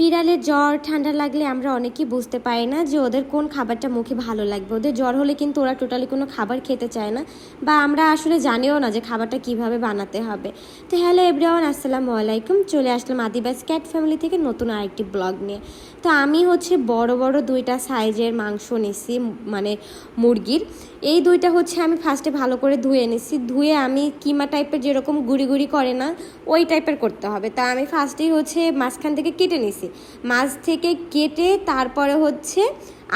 বিড়ালের জ্বর, ঠান্ডা লাগলে আমরা অনেকেই বুঝতে পারি না যে ওদের কোন খাবারটা মুখে ভালো লাগবে। ওদের জ্বর হলে কিন্তু ওরা টোটালি কোনো খাবার খেতে চায় না বা আমরা আসলে জানিও না যে খাবারটা কীভাবে বানাতে হবে। তো হ্যালো এভরিওয়ান, আসসালামু আলাইকুম। চলে আসলাম আদিবাস ক্যাট ফ্যামিলি থেকে নতুন আরেকটি ব্লগ নিয়ে। তো আমি হচ্ছে বড় বড় দুইটা সাইজের মাংস নিছি মানে মুরগির। এই দুইটা হচ্ছে আমি ফার্স্টে ভালো করে ধুয়ে নিছি। ধুয়ে আমি কিমা টাইপের যেরকম গুড়ি গুড়ি করে না, ওই টাইপের করতে হবে। তা আমি ফার্স্টেই হচ্ছে মাঝখান থেকে কেটে নিছি। মাছ থেকে কেটে তারপরে হচ্ছে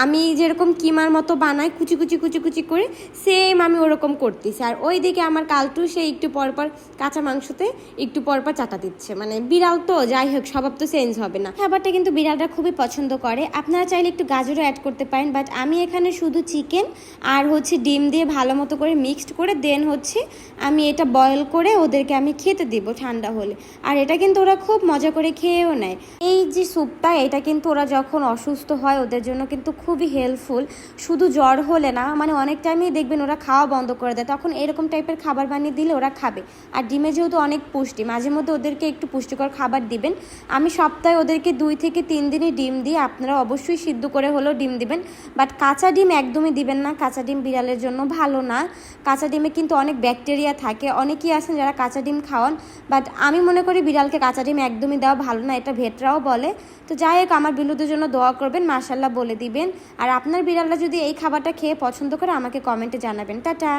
আমি যেরকম কিমার মতো বানাই, কুচি কুচি কুচি কুচি করে সেম আমি ওরকম করতেছি। আর ওই দিকে আমার কালটু, সে একটু পরপর কাঁচা মাংসতে একটু পরপর চাটা দিচ্ছে। মানে বিড়াল তো, যাই হোক, স্বভাব তো চেঞ্জ হবে না। খাবারটা কিন্তু বিড়ালটা খুবই পছন্দ করে। আপনারা চাইলে একটু গাজরও অ্যাড করতে পারেন বাট আমি এখানে শুধু চিকেন আর হচ্ছে ডিম দিয়ে ভালো মতো করে মিক্সড করে দেন হচ্ছে আমি এটা বয়েল করে ওদেরকে আমি খেতে দিব ঠান্ডা হলে। আর এটা কিন্তু ওরা খুব মজা করে খেয়েও নেয়। এই যে স্যুপটা এটা কিন্তু ওরা যখন অসুস্থ হয়, ওদের জন্য কিন্তু খুবই হেল্পফুল শুধু জ্বর হলে না মানে অনেক টাইমেই দেখবেন ওরা খাওয়া বন্ধ করে দেয়। তখন এরকম টাইপের খাবার বানিয়ে দিলে ওরা খাবে। আর ডিমে যেহেতু অনেক পুষ্টি, মাঝে মধ্যে ওদেরকে একটু পুষ্টিকর খাবার দিবেন। আমি সপ্তাহে ওদেরকে দুই থেকে তিন দিনই ডিম দিই। আপনারা অবশ্যই সিদ্ধ করে হলেও ডিম দিবেন। বাট কাঁচা ডিম একদমই দিবেন না। কাঁচা ডিম বিড়ালের জন্য ভালো না। কাঁচা ডিমে কিন্তু অনেক ব্যাকটেরিয়া থাকে। অনেকেই আছেন যারা কাঁচা ডিম খাওয়ান। বাট আমি মনে করি বিড়ালকে কাঁচা ডিম একদমই দেওয়া ভালো না। এটা ভেটরাও বলে। তো যাই হোক, আমার বিলুদের জন্য দোয়া করবেন। মার্শাল্লাহ বলে দিবেন। আর আপনার বিড়ালরা যদি এই খাবারটা খেয়ে পছন্দ করে আমাকে কমেন্টে জানাবেন। টাটা।